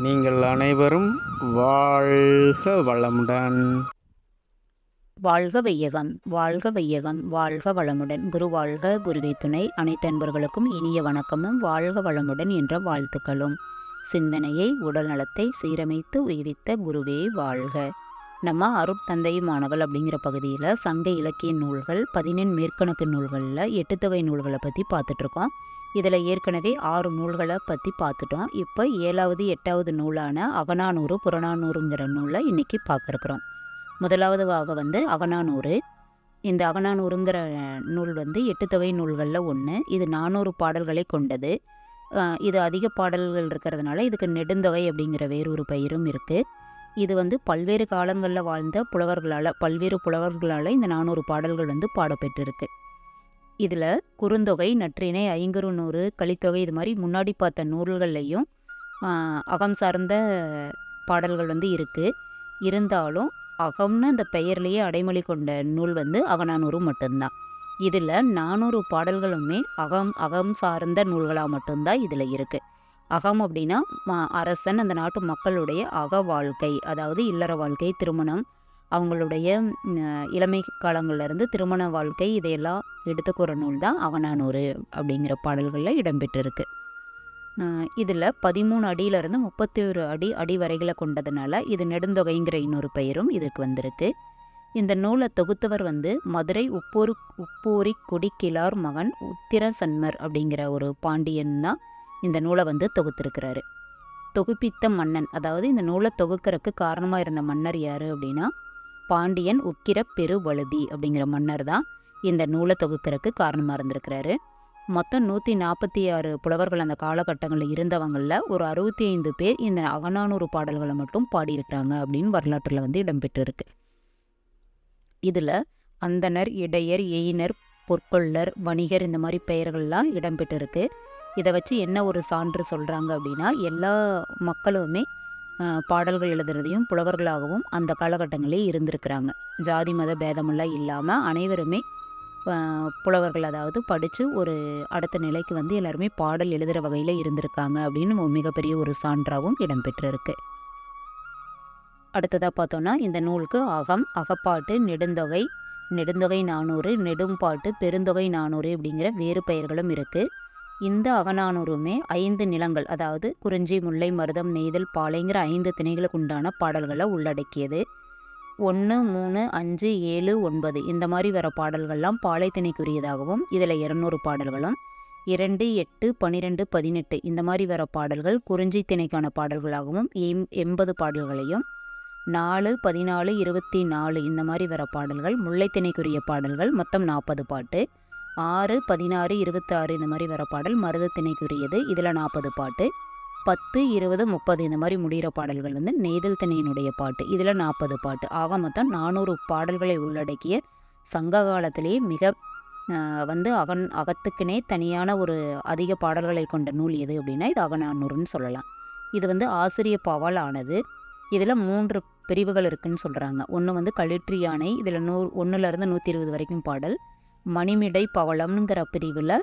நீங்கள் அனைவரும் வாழ்க வளமுடன். வாழ்க வையகம் வாழ்க வையகம் வாழ்க வளமுடன். குரு வாழ்க குருவை துணை. அனைத்து அன்பர்களுக்கும் இனிய வணக்கமும் வாழ்க வளமுடன் என்ற வாழ்த்துக்களும். சிந்தனையை உடல் நலத்தை சீரமைத்து உயிரித்த குருவே வாழ்க. நம்ம அருட்தந்தையுமானவள் அப்படிங்கிற பகுதியில் சங்க இலக்கிய நூல்கள் பதினெண் மேற்கணக்கு நூல்களில் எட்டுத்தொகை நூல்களை பற்றி பார்த்துட்ருக்கோம். இதில் ஏற்கனவே ஆறு நூல்களை பற்றி பார்த்துட்டோம். இப்போ ஏழாவது எட்டாவது நூலான அகனானூறு புறநானூறுங்கிற நூலை இன்றைக்கி பார்க்குறோம். முதலாவதுவாக வந்து அகனானூறு இந்த அகனானூறுங்கிற நூல் வந்து எட்டு தொகை நூல்களில் ஒன்று இது நானூறு பாடல்களை கொண்டது. இது அதிக பாடல்கள் இருக்கிறதுனால இதுக்கு நெடுந்தொகை அப்படிங்கிற வேறொரு பெயரும் இருக்குது இது வந்து பல்வேறு காலங்களில் வாழ்ந்த புலவர்களால் பல்வேறு புலவர்களால் இந்த நானூறு பாடல்கள் வந்து பாடப்பெற்றிருக்கு. இதில் குறுந்தொகை நற்றிணை ஐங்குறுநூறு கலித்தொகை இது மாதிரி முன்னாடி பார்த்த நூல்கள்லையும் அகம் சார்ந்த பாடல்கள் வந்து இருக்குது இருந்தாலும் அகம்னு அந்த பெயர்லேயே அடைமொழி கொண்ட நூல் வந்து அகநானூறு மட்டும்தான். இதில் நானூறு பாடல்களுமே அகம் அகம் சார்ந்த நூல்களாக மட்டும்தான் இதில் இருக்குது அகம் அப்படின்னா அரசன் அந்த நாட்டு மக்களுடைய அக வாழ்க்கை அதாவது இல்லற வாழ்க்கை திருமணம். அவங்களுடைய இளமை காலங்கள்ல இருந்து திருமண வாழ்க்கை இதையெல்லாம் எடுத்துக்கூற நூல் தான் அவனானூறு அப்படிங்கிற பாடல்களில் இடம்பெற்றிருக்கு. இதில் பதிமூணு அடியிலிருந்து முப்பத்தி ஒரு அடி அடி வரைகளை கொண்டதுனால இது நெடுந்தொகைங்கிற இன்னொரு பெயரும் இதுக்கு வந்திருக்கு. இந்த நூலை தொகுத்தவர் வந்து மதுரை உப்பூரு உப்பூரி கொடிக்கிலார் மகன் உத்திர சன்மர் அப்படிங்கிற ஒரு பாண்டியன் தான். இந்த நூலை வந்து தொகுத்திருக்கிறாரு. தொகுப்பித்த மன்னன் அதாவது இந்த நூலை தொகுக்கிறதுக்கு காரணமாக இருந்த மன்னர் யார் அப்படின்னா பாண்டியன் உக்கிர பெருவழுதி அப்படிங்கிற மன்னர் தான் இந்த நூலை தொகுக்கிறதுக்கு காரணமாக இருந்திருக்கிறாரு. மொத்தம் நூற்றி நாற்பத்தி ஆறு புலவர்கள் அந்த காலகட்டங்களில் இருந்தவங்களில் ஒரு அறுபத்தி ஐந்து பேர் இந்த அகநானூறு பாடல்களை மட்டும் பாடியிருக்கிறாங்க அப்படின்னு வரலாற்றில் வந்து இடம்பெற்றிருக்கு. இதில் அந்தனர் இடையர் எயினர் பொற்கொள்ளர் வணிகர் இந்த மாதிரி பெயர்கள்லாம் இடம்பெற்றிருக்கு. இதை வச்சு என்ன ஒரு சான்று சொல்கிறாங்க அப்படின்னா எல்லா மக்களுமே பாடல்கள் எழுதுறதையும் புலவர்களாகவும் அந்த காலகட்டங்களே இருந்திருக்கிறாங்க. ஜாதி மத பேதமெல்லாம் இல்லாமல் அனைவருமே புலவர்கள் அதாவது படித்து ஒரு அடுத்த நிலைக்கு வந்து எல்லாருமே பாடல் எழுதுகிற வகையில் இருந்திருக்காங்க அப்படின்னு மிகப்பெரிய ஒரு சான்றாகவும் இடம்பெற்றிருக்கு. அடுத்ததாக பார்த்தோன்னா இந்த நூலுக்கு அகம் அகப்பாட்டு நெடுந்தொகை நெடுந்தொகை நானூறு நெடும்பாட்டு பெருந்தொகை நானூறு அப்படிங்கிற வேறு பெயர்களும் இருக்குது இந்த அகனானூருமே ஐந்து நிலங்கள் அதாவது குறிஞ்சி முல்லை மருதம் நெய்தல் பாலைங்கிற ஐந்து திணைகளுக்கு உண்டான பாடல்களை உள்ளடக்கியது. ஒன்று மூணு அஞ்சு ஏழு ஒன்பது இந்த மாதிரி வர பாடல்கள்லாம் பாலை திணைக்குரியதாகவும் இதில் இரநூறு பாடல்களும் இரண்டு எட்டு பன்னிரெண்டு பதினெட்டு இந்த மாதிரி வர பாடல்கள் குறிஞ்சி திணைக்கான பாடல்களாகவும் எம் எண்பது பாடல்களையும் நாலு பதினாலு இருபத்தி நாலு இந்த மாதிரி வர பாடல்கள் முல்லைத்திணைக்குரிய பாடல்கள் மொத்தம் நாற்பது பாட்டு. ஆறு பதினாறு இருபத்தாறு இந்த மாதிரி வர பாடல் மருதத்திணைக்குரியது இதில் நாற்பது பாட்டு. பத்து இருபது முப்பது இந்த மாதிரி முடிகிற பாடல்கள் வந்து நெய்தல் திணையினுடைய பாட்டு. இதில் நாற்பது பாட்டு. ஆக மொத்தம் நானூறு பாடல்களை உள்ளடக்கிய சங்க காலத்திலேயே மிக வந்து அகன் அகத்துக்குனே தனியான ஒரு அதிக பாடல்களை கொண்ட நூல் எது அப்படின்னா இது அகநானூறுன்னு சொல்லலாம். இது வந்து ஆசிரிய பாவால் ஆனது. இதில் மூன்று பிரிவுகள் இருக்குதுன்னு சொல்கிறாங்க ஒன்று வந்து களிற்று யானை இதில் நூறு ஒன்றுலேருந்து நூற்றி இருபது வரைக்கும் பாடல். மணிமிடை பவளம்ங்கிற பிரிவில்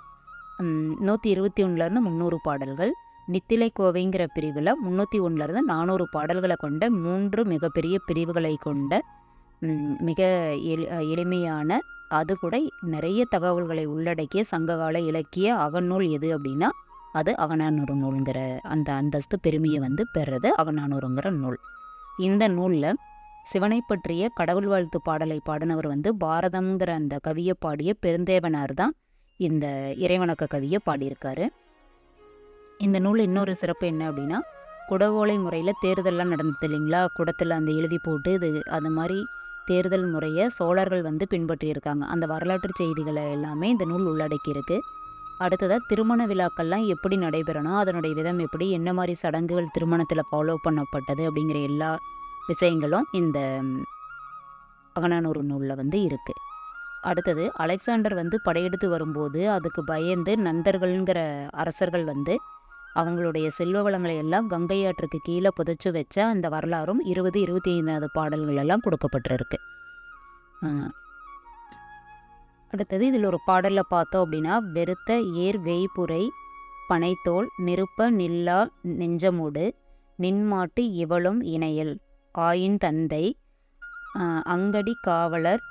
நூற்றி இருபத்தி ஒன்றுலேருந்து முந்நூறு பாடல்கள் நித்திலை கோவைங்கிற பிரிவில் முந்நூற்றி ஒன்றுலேருந்து நானூறு பாடல்களை கொண்ட மூன்று மிகப்பெரிய பிரிவுகளை கொண்ட மிக எளி எளிமையான அது கூட நிறைய தகவல்களை உள்ளடக்கிய சங்ககால இலக்கிய அகநூல் எது அப்படின்னா அது அகநானூறு நூலுங்கிற அந்த அந்தஸ்து பெருமையை வந்து பெறுறது அகநானூறுங்கிற நூல். இந்த நூலில் சிவனை பற்றிய கடவுள் வாழ்த்து பாடலை பாடினவர் வந்து பாரதம்ங்கிற அந்த கவியை பாடிய பெருந்தேவனார் தான் இந்த இறைவணக்க கவியை பாடியிருக்காரு. இந்த நூல் இன்னொரு சிறப்பு என்ன அப்படின்னா குடவோலை முறையில் தேர்தல்லாம் நடந்தது இல்லைங்களா? குடத்தில் அந்த எழுதி போட்டு இது அது மாதிரி தேர்தல் முறையை சோழர்கள் வந்து பின்பற்றியிருக்காங்க. அந்த வரலாற்று செய்திகளை எல்லாமே இந்த நூல் உள்ளடக்கியிருக்கு. அடுத்ததாக திருமண விழாக்கள்லாம் எப்படி நடைபெறணும்? அதனுடைய விதம் எப்படி? என்ன மாதிரி சடங்குகள் திருமணத்தில் ஃபாலோ பண்ணப்பட்டது அப்படிங்கிற எல்லா விஷயங்களும் இந்த அகனானூர் நூலில் வந்து இருக்குது அடுத்தது அலெக்சாண்டர் வந்து படையெடுத்து வரும்போது அதுக்கு பயந்து நந்தர்கள்ங்கிற அரசர்கள் வந்து அவங்களுடைய செல்வ வளங்களை எல்லாம் கங்கை ஆற்றுக்கு கீழே புதைச்சு வச்ச அந்த வரலாறும் இருபது இருபத்தி ஐந்தாவது பாடல்கள் எல்லாம் கொடுக்கப்பட்டிருக்கு. அடுத்தது இதில் ஒரு பாடலில் பார்த்தோம் அப்படின்னா வெறுத்த ஏர் வேய்புரை பனைத்தோல் நிருப்ப நில்லா நெஞ்சமூடு நின்மாட்டு இவளும் இணையல். ஆயின் தந்தை அங்கடி காவலர்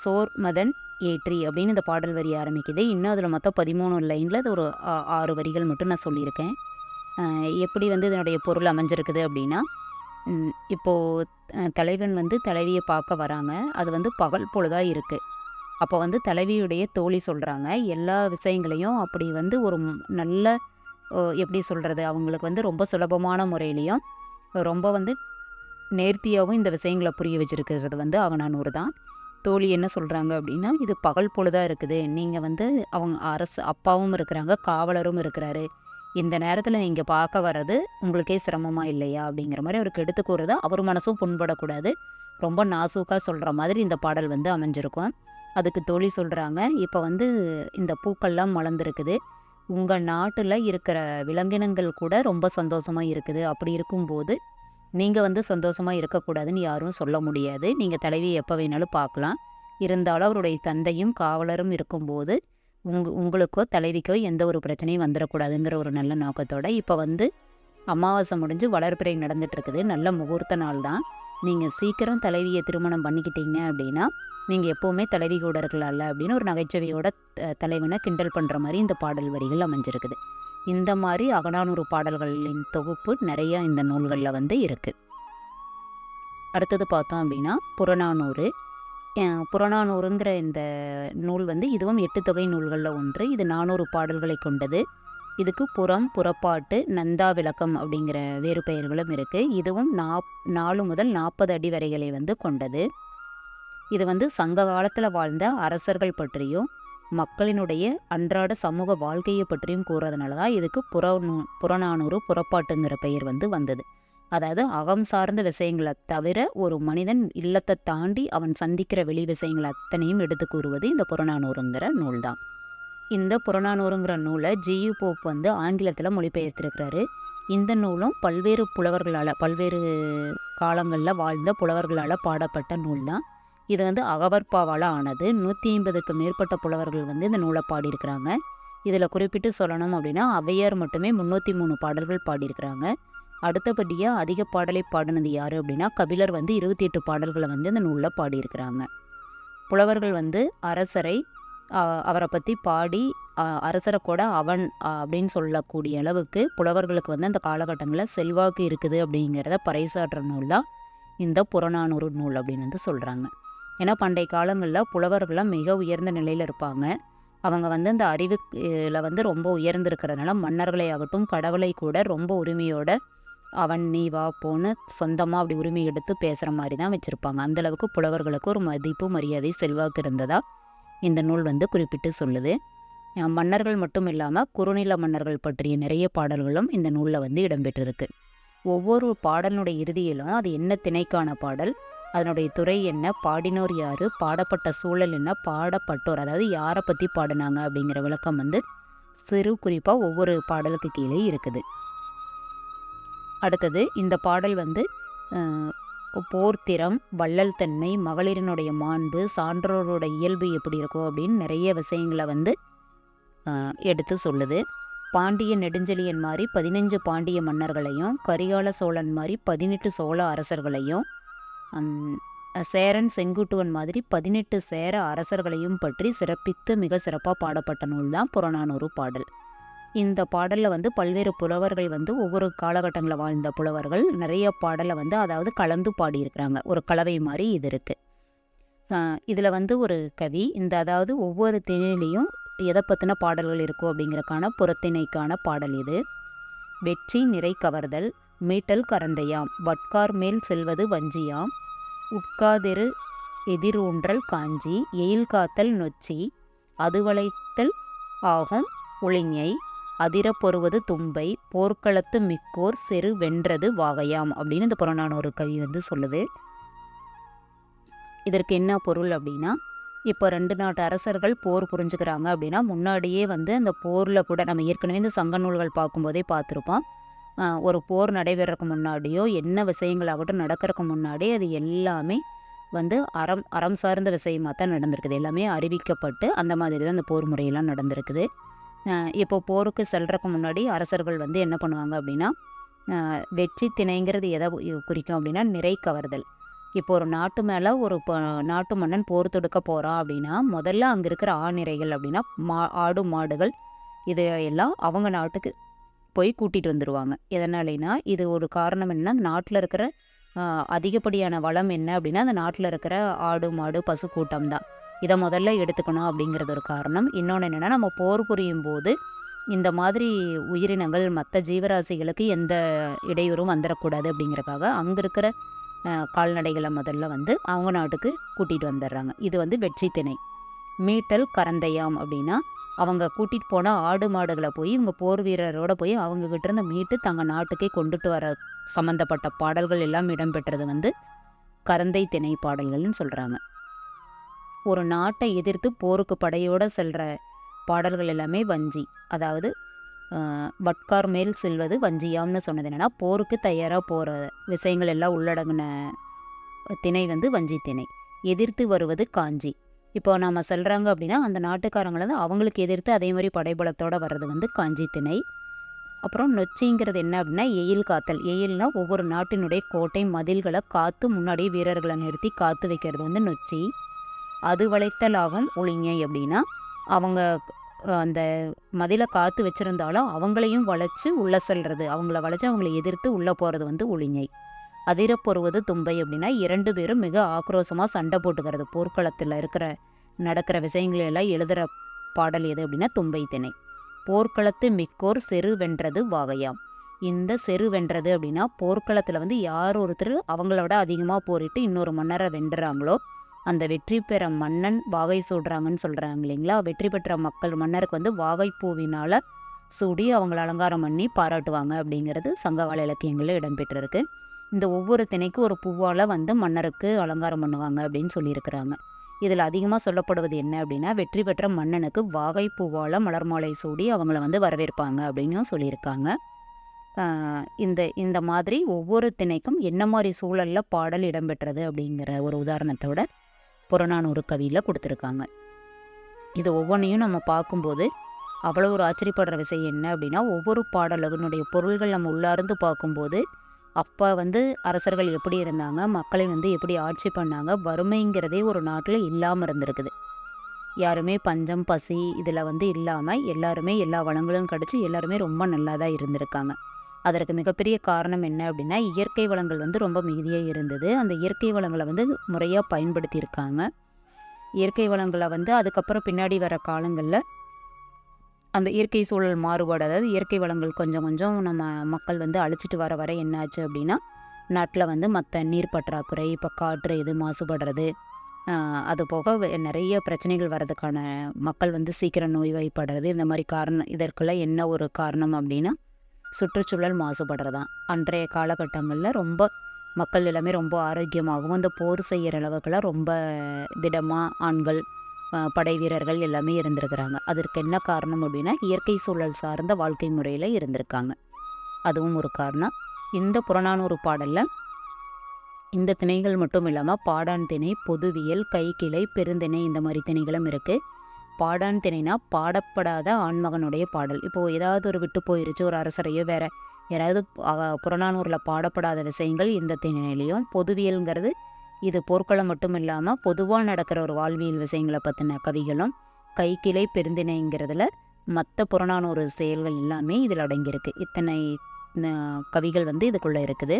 சோர்மதன் ஏற்றி அப்படின்னு இந்த பாடல் வரி ஆரம்பிக்குது. இன்னும் அதில் மொத்தம் பதிமூணு லைனில் அது ஒரு ஆறு வரிகள் மட்டும் நான் சொல்லியிருக்கேன். எப்படி வந்து இதனுடைய பொருள் அமைஞ்சிருக்குது அப்படின்னா இப்போது தலைவன் வந்து தலைவியை பார்க்க வராங்க. அது வந்து பகல் பொழுதாக இருக்குது அப்போ வந்து தலைவியுடைய தோழி சொல்கிறாங்க எல்லா விஷயங்களையும் அப்படி வந்து ஒரு நல்ல எப்படி சொல்கிறது அவங்களுக்கு வந்து ரொம்ப சுலபமான முறையிலையும் ரொம்ப வந்து நேர்த்தியாகவும் இந்த விஷயங்களை புரிய வச்சிருக்கிறது வந்து அகனானூர் தான். தோழி என்ன சொல்கிறாங்க அப்படின்னா இது பகல் பொழுதாக இருக்குது. நீங்கள் வந்து அவங்க அரசு அப்பாவும் இருக்கிறாங்க காவலரும் இருக்கிறாரு. இந்த நேரத்தில் நீங்கள் பார்க்க வர்றது உங்களுக்கே சிரமமாக இல்லையா? அப்படிங்கிற மாதிரி அவருக்கு எடுத்து கூறுறது அவர் மனசும் புண்படக்கூடாது. ரொம்ப நாசூக்காக சொல்கிற மாதிரி இந்த பாடல் வந்து அமைஞ்சிருக்கும். அதுக்கு தோழி சொல்கிறாங்க இப்போ வந்து இந்த பூக்கள்லாம் மலர்ந்துருக்குது. உங்கள் நாட்டில் இருக்கிற விலங்கினங்கள் கூட ரொம்ப சந்தோஷமாக இருக்குது. அப்படி இருக்கும்போது நீங்கள் வந்து சந்தோஷமாக இருக்கக்கூடாதுன்னு யாரும் சொல்ல முடியாது. நீங்கள் தலைவியை எப்போ வேணாலும் பார்க்கலாம். இருந்தாலும் அவருடைய தந்தையும் காவலரும் இருக்கும்போது உங் உங்களுக்கோ தலைவிக்கோ எந்த ஒரு பிரச்சனையும் வந்துடக்கூடாதுங்கிற ஒரு நல்ல நோக்கத்தோடு இப்போ வந்து அமாவாசை முடிஞ்சு வளர்ப்பிறை நடந்துகிட்ருக்குது இருக்குது நல்ல முகூர்த்த நாள் தான். நீங்கள் சீக்கிரம் தலைவியை திருமணம் பண்ணிக்கிட்டீங்க அப்படின்னா நீங்கள் எப்போவுமே தலைவி கூட இருக்கலாம்ல அப்படின்னு ஒரு நகைச்சுவையோட த- தலைவனை கிண்டல் பண்ணுற மாதிரி இந்த பாடல் வரிகள் அமைஞ்சிருக்குது. இந்த மாதிரி அகநானூறு பாடல்களின் தொகுப்பு நிறைய இந்த நூல்களில் வந்து இருக்குது அடுத்தது பார்த்தோம் அப்படின்னா புறநானூறு. புறநானூறுங்கிற இந்த நூல் வந்து இதுவும் எட்டு தொகை நூல்களில் ஒன்று. இது நானூறு பாடல்களை கொண்டது. இதுக்கு புறம் புறப்பாட்டு நந்தா விளக்கம் அப்படிங்கிற வேறு பெயர்களும் இருக்குது இதுவும் நாப் நாலு முதல் நாற்பது அடி வரைகளை வந்து கொண்டது. இது வந்து சங்க காலத்தில் வாழ்ந்த அரசர்கள் பற்றியும் மக்களினுடைய அன்றாட சமூக வாழ்க்கையை பற்றியும் கூறுறதுனால தான் இதுக்கு புறநூ புறநானூறு புறப்பாட்டுங்கிற பெயர் வந்து வந்தது. அதாவது அகம் சார்ந்த விஷயங்களை தவிர ஒரு மனிதன் இல்லத்தை தாண்டி அவன் சந்திக்கிற வெளி விஷயங்கள் அத்தனையும் எடுத்து கூறுவது இந்த புறநானூறுங்கிற நூல் தான். இந்த புறநானூறுங்கிற நூலை ஜியு போப் வந்து ஆங்கிலத்தில் மொழிபெயர்த்திருக்கிறாரு. இந்த நூலும் பல்வேறு புலவர்களால் பல்வேறு காலங்களில் வாழ்ந்த புலவர்களால் பாடப்பட்ட நூல் தான். இது வந்து அகவற்பாவால் ஆனது. நூற்றி ஐம்பதுக்கு மேற்பட்ட புலவர்கள் வந்து இந்த நூலை பாடியிருக்கிறாங்க. இதில் குறிப்பிட்டு சொல்லணும் அப்படின்னா ஔவையார் மட்டுமே முந்நூற்றி மூணு பாடல்கள் பாடியிருக்கிறாங்க. அடுத்தபடியாக அதிக பாடலை பாடினது யார் அப்படின்னா கபிலர் வந்து இருபத்தி எட்டு பாடல்களை வந்து இந்த நூலில் பாடியிருக்கிறாங்க. புலவர்கள் வந்து அரசரை அவரை பற்றி பாடி அரசரை கூட அவன் அப்படின்னு சொல்லக்கூடிய அளவுக்கு புலவர்களுக்கு வந்து அந்த காலகட்டங்களில் செல்வாக்கு இருக்குது அப்படிங்கிறத பறைசாற்றுற நூல் தான் இந்த புறநானூறு நூல் அப்படின்னு வந்து சொல்கிறாங்க ஏன்னா பண்டைய காலங்களில் புலவர்கள்லாம் மிக உயர்ந்த நிலையில் இருப்பாங்க. அவங்க வந்து அந்த அறிவுல வந்து ரொம்ப உயர்ந்திருக்கிறதுனால மன்னர்களை ஆகட்டும் கடவுளை கூட ரொம்ப உரிமையோட அவன் நீ வா போன்னு சொந்தமாக அப்படி உரிமை எடுத்து பேசுகிற மாதிரி தான் வச்சுருப்பாங்க. அந்தளவுக்கு புலவர்களுக்கு ஒரு மதிப்பு மரியாதை செல்வாக்கு இருந்ததா இந்த நூல் வந்து குறிப்பிட்டு சொல்லுது. மன்னர்கள் மட்டும் இல்லாமல் குறுநில மன்னர்கள் பற்றிய நிறைய பாடல்களும் இந்த நூலில் வந்து இடம்பெற்றிருக்கு. ஒவ்வொரு பாடலினுடைய இறுதியிலும் அது என்ன திணைக்கான பாடல் அதனுடைய துறை என்ன? பாடினோர் யார்? பாடப்பட்ட சூழல் என்ன? பாடப்பட்டோர். அதாவது யாரை பற்றி பாடினாங்க அப்படிங்கிற விளக்கம் வந்து சிறு குறிப்பாக ஒவ்வொரு பாடலுக்கு கீழே இருக்குது. அடுத்தது இந்த பாடல் வந்து போர்த்திறம் வள்ளல் தன்மை மகளிரினுடைய மாண்பு சான்றோரோட இயல்பு எப்படி இருக்கும் அப்படின்னு நிறைய விஷயங்களை வந்து எடுத்து சொல்லுது. பாண்டிய நெடுஞ்செழியன் மாதிரி பதினஞ்சு பாண்டிய மன்னர்களையும் கரிகால சோழன் மாதிரி பதினெட்டு சோழ அரசர்களையும் சேரன் செங்குட்டுவன் மாதிரி பதினெட்டு சேர அரசர்களையும் பற்றி சிறப்பித்து மிக சிறப்பாக பாடப்பட்ட நூல் தான் புறநானூறு பாடல். இந்த பாடலில் வந்து பல்வேறு புலவர்கள் வந்து ஒவ்வொரு காலகட்டங்களில் வாழ்ந்த புலவர்கள் நிறைய பாடலை வந்து அதாவது கலந்து பாடியிருக்கிறாங்க. ஒரு கலவை மாதிரி இது இருக்குது இதில் வந்து ஒரு கவி இந்த அதாவது ஒவ்வொரு திணையிலையும் எதை பற்றின பாடல்கள் இருக்கும் அப்படிங்கிறக்கான புறத்திணைக்கான பாடல் இது. வெற்றி நிறை கவர்தல் மீட்டல் கரந்தையாம் வட்கார் மேல் செல்வது வஞ்சியாம் உட்காதெரு. எதிரூன்றல் காஞ்சி எயில் காத்தல் நொச்சி அதுவளைத்தல் ஆகும் ஒளிஞை அதிரப் பொறுவது தும்பை போர்க்களத்து மிக்கோர் செரு வென்றது வாகையாம் அப்படின்னு இந்த புறநானூறு கவி வந்து சொல்லுது. இதற்கு என்ன பொருள் அப்படின்னா இப்போ ரெண்டு நாட்டு அரசர்கள் போர் புரிஞ்சுக்கிறாங்க அப்படின்னா முன்னாடியே வந்து அந்த போரில் கூட நம்ம ஏற்கனவே இந்த சங்க நூல்கள் பார்க்கும்போதே பார்த்துருப்போம். ஒரு போர் நடைபெறக்கு முன்னாடியோ என்ன விஷயங்களாகட்டும் நடக்கிறதுக்கு முன்னாடி அது எல்லாமே வந்து அறம் அறம் சார்ந்த விஷயமாக தான் நடந்திருக்குது. எல்லாமே அறிவிக்கப்பட்டு அந்த மாதிரி தான் அந்த போர் முறையெல்லாம் நடந்திருக்குது. இப்போ போருக்கு செல்றதுக்கு முன்னாடி அரசர்கள் வந்து என்ன பண்ணுவாங்க அப்படின்னா வெற்றி திணைங்கிறது எதை குறிக்கும் அப்படின்னா நிறை கவர்தல். இப்போ ஒரு நாட்டு மேலே ஒரு இப்போ நாட்டு மன்னன் போர் தொடுக்க போகிறான் அப்படின்னா முதல்ல அங்கே இருக்கிற ஆணிரைகள் அப்படின்னா மா ஆடு மாடுகள் இது எல்லாம் அவங்க நாட்டுக்கு போய் கூட்டிகிட்டு வந்துடுவாங்க எதனாலேனா இது ஒரு காரணம் என்னன்னா அந்த நாட்டில் இருக்கிற அதிகப்படியான வளம் என்ன அப்படின்னா அந்த நாட்டில் இருக்கிற ஆடு மாடு பசு கூட்டம் தான். இதை முதல்ல எடுத்துக்கணும் அப்படிங்கிறது ஒரு காரணம். இன்னொன்று என்னென்னா நம்ம போர் புரியும் போது இந்த மாதிரி உயிரினங்கள் மற்ற ஜீவராசிகளுக்கு எந்த இடையூறும் வந்துடக்கூடாது அப்படிங்கிறக்காக அங்கே இருக்கிற கால்நடைகளை முதல்ல வந்து அவங்க நாட்டுக்கு கூட்டிகிட்டு வந்துடுறாங்க. இது வந்து வெற்றி திணை மீட்டல் கரந்தையாம் அப்படின்னா அவங்க கூட்டிகிட்டு போன ஆடு மாடுகளை போய் இவங்க போர் வீரரோட போய் அவங்கக்கிட்ட இருந்து மீட்டு தங்க நாட்டுக்கே கொண்டுட்டு வர சம்மந்தப்பட்ட பாடல்கள் எல்லாம் இடம்பெற்றது வந்து கரந்தை திணை பாடல்கள்னு சொல்கிறாங்க ஒரு நாட்டை எதிர்த்து போருக்கு படையோடு செல்கிற பாடல்கள் எல்லாமே வஞ்சி. அதாவது வட்கார் மேல் செல்வது வஞ்சியாம்னு சொன்னது என்னென்னா போருக்கு தயாராக போகிற விஷயங்கள் எல்லாம் உள்ளடங்கின திணை வந்து வஞ்சி திணை. எதிர்த்து வருவது காஞ்சி. இப்போ நம்ம சொல்கிறாங்க அப்படின்னா அந்த நாட்டுக்காரங்களை வந்து அவங்களுக்கு எதிர்த்து அதே மாதிரி படைபலத்தோடு வர்றது வந்து காஞ்சி திணை. அப்புறம் நொச்சிங்கிறது என்ன அப்படின்னா எயில் காத்தல். எயில்னா ஒவ்வொரு நாட்டினுடைய கோட்டை மதில்களை காத்து முன்னாடியே வீரர்களை நிறுத்தி காத்து வைக்கிறது வந்து நொச்சி. அது வளைத்தலாகும் ஒளிங்கை அப்படின்னா. அவங்க அந்த மதிலை காத்து வச்சுருந்தாலும் அவங்களையும் வளைச்சு உள்ளே செல்வது அவங்கள வளைச்சு அவங்கள எதிர்த்து உள்ளே போகிறது வந்து ஒளிங்கை அதிரப்பொறுவது தும்பை அப்படின்னா இரண்டு பேரும் மிக ஆக்ரோஷமாக சண்டை போட்டுக்கிறது. போர்க்களத்தில் இருக்கிற நடக்கிற விஷயங்களை எல்லாம் எழுதுகிற பாடல் எது அப்படின்னா தும்பை திணை. போர்க்களத்து மிக்கோர் செரு வென்றது வாகையாம். இந்த செரு வென்றது அப்படின்னா போர்க்களத்தில் வந்து யார் ஒருத்தர் அவங்களோட அதிகமாக போரிட்டு இன்னொரு மன்னரை வென்றுறாங்களோ அந்த வெற்றி பெற மன்னன் வாகை சூடுறாங்கன்னு சொல்கிறாங்க இல்லைங்களா? வெற்றி பெற்ற மக்கள் மன்னருக்கு வந்து வாகைப்பூவினால் சூடி அவங்கள அலங்காரம் பண்ணி பாராட்டுவாங்க அப்படிங்கிறது சங்ககால இலக்கியங்களில் இடம்பெற்றிருக்கு. இந்த ஒவ்வொரு திணைக்கும் ஒரு பூவால் வந்து மன்னருக்கு அலங்காரம் பண்ணுவாங்க அப்படின்னு சொல்லியிருக்கிறாங்க. இதில் அதிகமாக சொல்லப்படுவது என்ன அப்படின்னா வெற்றி பெற்ற மன்னனுக்கு வாகை பூவால் மலர் மாலை சூடி அவங்கள வந்து வரவேற்பாங்க அப்படின்னும் சொல்லியிருக்காங்க. இந்த இந்த மாதிரி ஒவ்வொரு திணைக்கும் என்ன மாதிரி சூழலில் பாடல் இடம்பெற்றது அப்படிங்கிற ஒரு உதாரணத்தோட புறநானூறு கவியில் கொடுத்துருக்காங்க. இது ஒவ்வொன்றையும் நம்ம பார்க்கும்போது அவ்வளோ ஒரு ஆச்சரியப்படுற விஷயம் என்ன அப்படின்னா ஒவ்வொரு பாடலுடைய பொருள்கள் நம்ம உள்ளார்ந்து பார்க்கும்போது அப்போ வந்து அரசர்கள் எப்படி இருந்தாங்க மக்களை வந்து எப்படி ஆட்சி பண்ணாங்க வறுமைங்கிறதே ஒரு நாட்டில் இல்லாமல் இருந்திருக்குது. யாருமே பஞ்சம் பசி இதில் வந்து இல்லாமல் எல்லாருமே எல்லா வளங்களும் கிடச்சி எல்லாருமே ரொம்ப நல்லா தான் இருந்திருக்காங்க. அதற்கு மிகப்பெரிய காரணம் என்ன அப்படின்னா இயற்கை வளங்கள் வந்து ரொம்ப மிகுதியாக இருந்தது. அந்த இயற்கை வளங்களை வந்து முறையாக பயன்படுத்தியிருக்காங்க. இயற்கை வளங்களை வந்து அதுக்கப்புறம் பின்னாடி வர காலங்களில் அந்த இயற்கை சூழல் மாறுபாடு அதாவது இயற்கை வளங்கள் கொஞ்சம் கொஞ்சம் நம்ம மக்கள் வந்து அழிச்சிட்டு வர வர என்னாச்சு அப்படின்னா நாட்டில் வந்து மற்ற நீர் பற்றாக்குறை இப்போ காற்று இது மாசுபடுறது அது போக நிறைய பிரச்சனைகள் வர்றதுக்கான மக்கள் வந்து சீக்கிரம் நோய்வாய்ப்படுறது இந்த மாதிரி காரணம் இதற்குள்ளே என்ன ஒரு காரணம் அப்படின்னா சுற்றுச்சூழல் மாசுபடுறதான் அன்றைய காலகட்டங்களில் ரொம்ப மக்கள் எல்லாமே ரொம்ப ஆரோக்கியமாகவும் இந்த போர் செய்கிற அளவுக்குலாம் ரொம்ப திடமாக ஆண்கள் படை வீரர்கள் எல்லாமே இருந்திருக்கிறாங்க. அதற்கு என்ன காரணம் அப்படின்னா இயற்கை சூழல் சார்ந்த வாழ்க்கை முறையில் இருந்திருக்காங்க. அதுவும் ஒரு காரணம். இந்த புறநானூறு பாடலில் இந்த திணைகள் மட்டும் இல்லாமல் பாடான் திணை பொதுவியல் கைக்கிளை பெருந்திணை இந்த மாதிரி திணைகளும் இருக்குது பாடான் திணைனா பாடப்படாத ஆண்மகனுடைய பாடல். இப்போது ஏதாவது ஒரு விட்டு போயிருச்சு ஒரு அரசரையோ வேற யாராவது புறநானூரில் பாடப்படாத விஷயங்கள் இந்த திணையிலையும் பொதுவியல்ங்கிறது இது போர்க்களம் மட்டும் இல்லாமல் பொதுவாக நடக்கிற ஒரு வாழ்வியல் விஷயங்களை பற்றின கவிகளும் கைக்கிளை பெருந்தினைங்கிறதுல மற்ற புறநானூறு செயல்கள் எல்லாமே இதில் அடங்கியிருக்கு. இத்தனை கவிகள் வந்து இதுக்குள்ளே இருக்குது.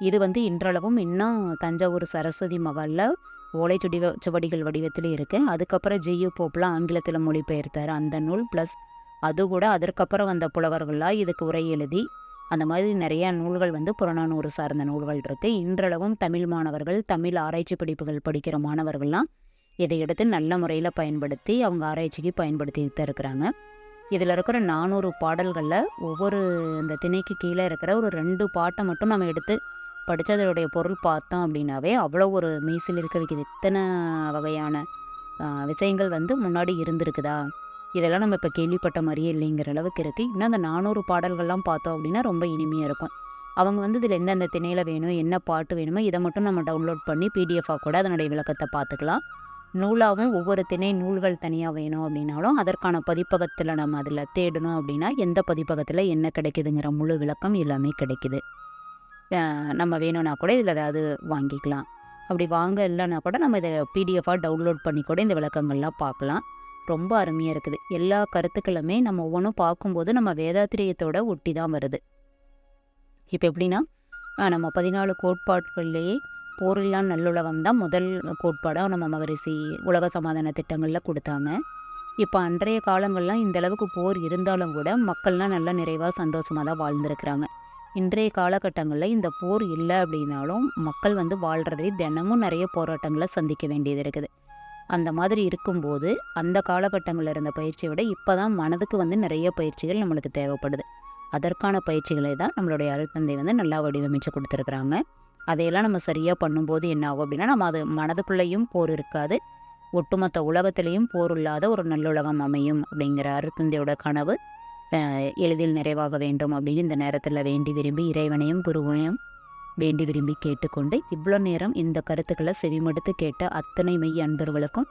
இது வந்து இன்றளவும் இன்னும் தஞ்சாவூர் சரஸ்வதி மகாலில் ஓலை சுடி சுவடிகள் வடிவத்தில் இருக்குது அதுக்கப்புறம் ஜியு போப்லாம் ஆங்கிலத்தில் மொழிபெயர்த்தார் அந்த நூல். ப்ளஸ் அது கூட அதற்கப்புறம் வந்த புலவர்களாக இதுக்கு உரை எழுதி அந்த மாதிரி நிறைய நூல்கள் வந்து புறநானூறு சார்ந்த நூல்கள் இருக்குது இன்றளவும் தமிழ் மாணவர்கள் தமிழ் ஆராய்ச்சி படிப்புகள் படிக்கிற மாணவர்கள்லாம் இதை எடுத்து நல்ல முறையில் பயன்படுத்தி அவங்க ஆராய்ச்சிக்கு பயன்படுத்திட்டு தான் இருக்கிறாங்க. இதில் இருக்கிற நானூறு பாடல்களில் ஒவ்வொரு இந்த திணைக்கு கீழே இருக்கிற ஒரு ரெண்டு பாட்டை மட்டும் நம்ம எடுத்து படித்ததோடைய பொருள் பார்த்தோம் அப்படின்னாவே அவ்வளோ ஒரு மீசில் இருக்க வைக்கிறது இத்தனை வகையான விஷயங்கள் வந்து முன்னாடி இருந்திருக்குதா? இதெல்லாம் நம்ம இப்போ கேள்விப்பட்ட மாதிரியே இல்லைங்கிற அளவுக்கு இருக்குது இன்னும் அந்த நானூறு பாடல்கள்லாம் பார்த்தோம் அப்படின்னா ரொம்ப இனிமையாக இருக்கும். அவங்க வந்து இதில் எந்தெந்த திணையில் வேணும் என்ன பாட்டு வேணுமோ இதை மட்டும் நம்ம டவுன்லோட் பண்ணி பிடிஎஃபாக கூட அதனுடைய விளக்கத்தை பார்த்துக்கலாம். நூலாகவும் ஒவ்வொரு திணை நூல்கள் தனியாக வேணும் அப்படின்னாலும் அதற்கான பதிப்பகத்தில் நம்ம அதில் தேடணும் அப்படின்னா எந்த பதிப்பகத்தில் என்ன கிடைக்குதுங்கிற முழு விளக்கம் எல்லாமே கிடைக்குது. நம்ம வேணும்னா கூட இதில் ஏதாவது வாங்கிக்கலாம். அப்படி வாங்க இல்லைன்னா கூட நம்ம இதை பிடிஎஃபாக டவுன்லோட் பண்ணி கூட இந்த விளக்கங்கள்லாம் பார்க்கலாம். ரொம்ப அருமையாக இருக்குது. எல்லா கருத்துக்களுமே நம்ம ஒவ்வொன்றும் பார்க்கும்போது நம்ம வேதாத்திரியத்தோட ஒட்டி தான் வருது. இப்போ எப்படின்னா நம்ம பதினாலு கோட்பாடுகள்லேயே போரில்லா நல்லுலகம் தான் முதல் கோட்பாடாக நம்ம மகரிஷி உலக சமாதான திட்டங்களில் கொடுத்தாங்க. இப்போ அன்றைய காலங்கள்லாம் இந்த அளவுக்கு போர் இருந்தாலும் கூட மக்கள்லாம் நல்லா நிறைவாக சந்தோஷமாக தான் வாழ்ந்துருக்கிறாங்க. இன்றைய காலகட்டங்களில் இந்த போர் இல்லை அப்படின்னாலும் மக்கள் வந்து வாழ்கிறதே தினமும் நிறைய போராட்டங்களை சந்திக்க வேண்டியது இருக்குது. அந்த மாதிரி இருக்கும்போது அந்த காலகட்டங்களில் இருந்த பயிற்சியை விட இப்போ தான் மனதுக்கு வந்து நிறைய பயிற்சிகள் நம்மளுக்கு தேவைப்படுது. அதற்கான பயிற்சிகளை தான் நம்மளுடைய அருத்தந்தை வந்து நல்லா வடிவமைச்சு கொடுத்துருக்குறாங்க. அதையெல்லாம் நம்ம சரியாக பண்ணும்போது என்ன ஆகும் அப்படின்னா நம்ம அது மனதுக்குள்ளேயும் போர் இருக்காது. ஒட்டுமொத்த உலகத்திலையும் போர் இல்லாத ஒரு நல்லுலகம் அமையும் அப்படிங்கிற அருத்தந்தையோட கனவு எளிதில் நிறைவாக வேண்டும் அப்படின்னு இந்த நேரத்தில் வேண்டி விரும்பி இறைவனையும் குருவையும் வேண்டி விரும்பி கேட்டுக்கொண்டு இவ்வளோ நேரம் இந்த கருத்துக்களை செவிமடுத்து கேட்ட அத்தனை மெய் அன்பர்களுக்கும்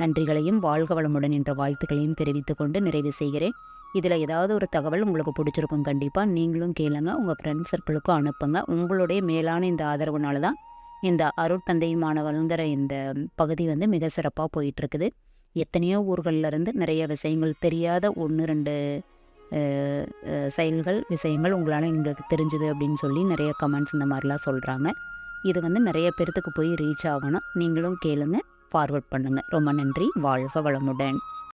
நன்றிகளையும் வாழ்க வளமுடன் என்ற வாழ்த்துக்களையும் தெரிவித்துக்கொண்டு நிறைவு செய்கிறேன். இதில் ஏதாவது ஒரு தகவல் உங்களுக்கு பிடிச்சிருக்கும் கண்டிப்பாக நீங்களும் கேளுங்க உங்கள் ஃப்ரெண்ட்ஸ் சர்க்கிளுக்கும் அனுப்புங்க. உங்களுடைய மேலான இந்த ஆதரவுனால தான் இந்த அருட்தந்தையுமான வளர்ந்துற இந்த பகுதி வந்து மிக சிறப்பாக போயிட்டுருக்குது எத்தனையோ ஊர்களில் இருந்து நிறைய விஷயங்கள் தெரியாத ஒன்று ரெண்டு செயல்கள் விஷயங்கள் உங்களால் எங்களுக்கு தெரிஞ்சுது அப்படின்னு சொல்லி நிறைய கமெண்ட்ஸ் இந்த மாதிரிலாம் சொல்கிறாங்க இது வந்து நிறைய பேர்த்துக்கு போய் ரீச் ஆகணும். நீங்களும் கேளுங்க. ஃபார்வர்ட் பண்ணுங்கள் ரொம்ப நன்றி. வாழ்க வளமுடன்.